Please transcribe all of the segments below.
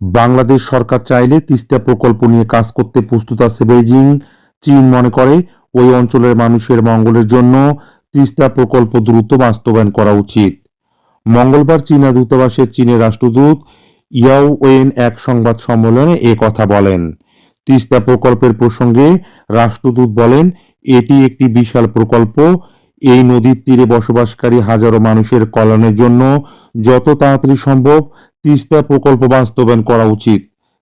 বাংলাদেশ সরকার চাইলে তিস্তা প্রকল্প নিয়ে কাজ করতে প্রস্তুত আছে বেজিং চীন মনে করে ওই অঞ্চলের মানুষের মঙ্গলের জন্য তিস্তা প্রকল্প দ্রুত বাস্তবায়ন করা উচিত। মঙ্গলবার চীনা দূতাবাসের চীনের রাষ্ট্রদূত ইয়াও ওয়েন এক সংবাদ সম্মেলনে এ কথা বলেন। তিস্তা প্রকল্পের প্রসঙ্গে রাষ্ট্রদূত বলেন, এটি একটি বিশাল প্রকল্প এই নদীর তীরে বসবাসকারী হাজারো মানুষের কল্যাণের জন্য যত তাড়াতাড়ি সম্ভব তিস্তা প্রকল্প বাস্তবায়ন করা উচিত।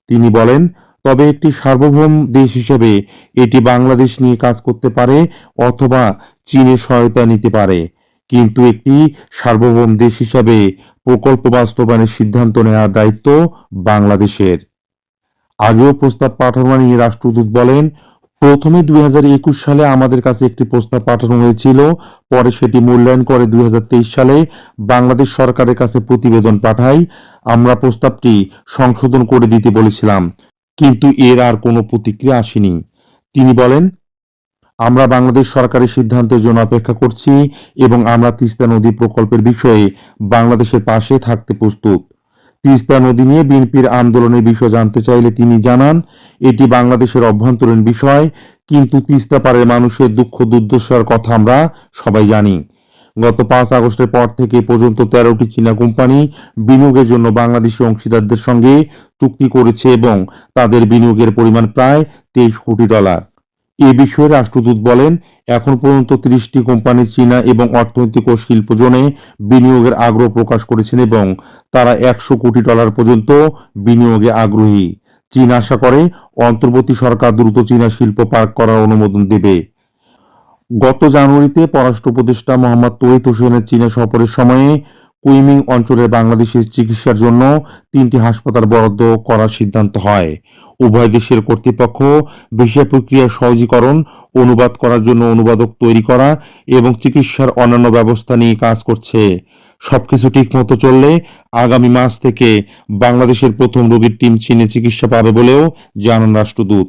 তিনি বলেন, তবে একটি সার্বভৌম দেশ হিসেবে এটি বাংলাদেশ নিয়ে কাজ করতে পারে অথবা চীনের সহায়তা নিতে পারে। কিন্তু একটি সার্বভৌম দেশ হিসাবে প্রকল্প বাস্তবায়নের সিদ্ধান্ত নেওয়ার দায়িত্ব বাংলাদেশের। আগেও প্রস্তাব পাঠানো নিয়ে রাষ্ট্রদূত বলেন প্রথমে দুই হাজার একুশ সালে আমাদের কাছে একটি প্রস্তাব পাঠানো হয়েছিল, পরে সেটি মূল্যায়ন করে দুই হাজার তেইশ সালে বাংলাদেশ সরকারের কাছে প্রতিবেদন পাঠাই। আমরা প্রস্তাবটি সংশোধন করে দিতে বলেছিলাম, কিন্তু এর আর কোনো প্রতিক্রিয়া আসেনি। তিনি বলেন, আমরা বাংলাদেশ সরকারের সিদ্ধান্তের জন্য অপেক্ষা করছি এবং আমরা তিস্তা নদী প্রকল্পের বিষয়ে বাংলাদেশের পাশে থাকতে প্রস্তুত। তিস্তা নদী নিয়ে বিএনপির আন্দোলনের বিষয় জানতে চাইলে তিনি জানান, এটি বাংলাদেশের অভ্যন্তরীণ বিষয়, কিন্তু তিস্তা পাড়ের মানুষের দুঃখ দুর্দশার কথা আমরা সবাই জানি। গত পাঁচ আগস্টের পর থেকে পর্যন্ত তেরোটি চীনা কোম্পানি বিনিয়োগের জন্য বাংলাদেশি অংশীদারদের সঙ্গে চুক্তি করেছে এবং তাদের বিনিয়োগের পরিমাণ প্রায় তেইশ কোটি ডলার। এ বিষয়ে রাষ্ট্রদূত বলেন, এখন পর্যন্ত ত্রিশটি কোম্পানি চীনা এবং অর্থনৈতিক ও শিল্প জোনে বিনিয়োগের আগ্রহ প্রকাশ করেছেন এবং তারা একশো কোটি ডলার পর্যন্ত বিনিয়োগে আগ্রহী। চীন আশা করে, অন্তর্বর্তী সরকার দ্রুত চীনা শিল্প পার্ক করার অনুমোদন দেবে। গত জানুয়ারিতে পররাষ্ট্র উপদেষ্টা মোহাম্মদ তৌহিদ হোসেনের চীনা সফরের সময়ে কুইমিং অঞ্চলের বাংলাদেশের চিকিৎসার জন্য তিনটি হাসপাতাল বরাদ্দ করার সিদ্ধান্ত হয়। উভয় দেশের কর্তৃপক্ষ ভিসা প্রক্রিয়া সহজীকরণ, অনুবাদ করার জন্য অনুবাদক তৈরি করা এবং চিকিৎসার অন্যান্য ব্যবস্থা নিয়ে কাজ করছে। সবকিছু ঠিক মতো চললে আগামী মাস থেকে বাংলাদেশের প্রথম রোগীর টিম চীনে চিকিৎসা পাবে বলেও জানান রাষ্ট্রদূত।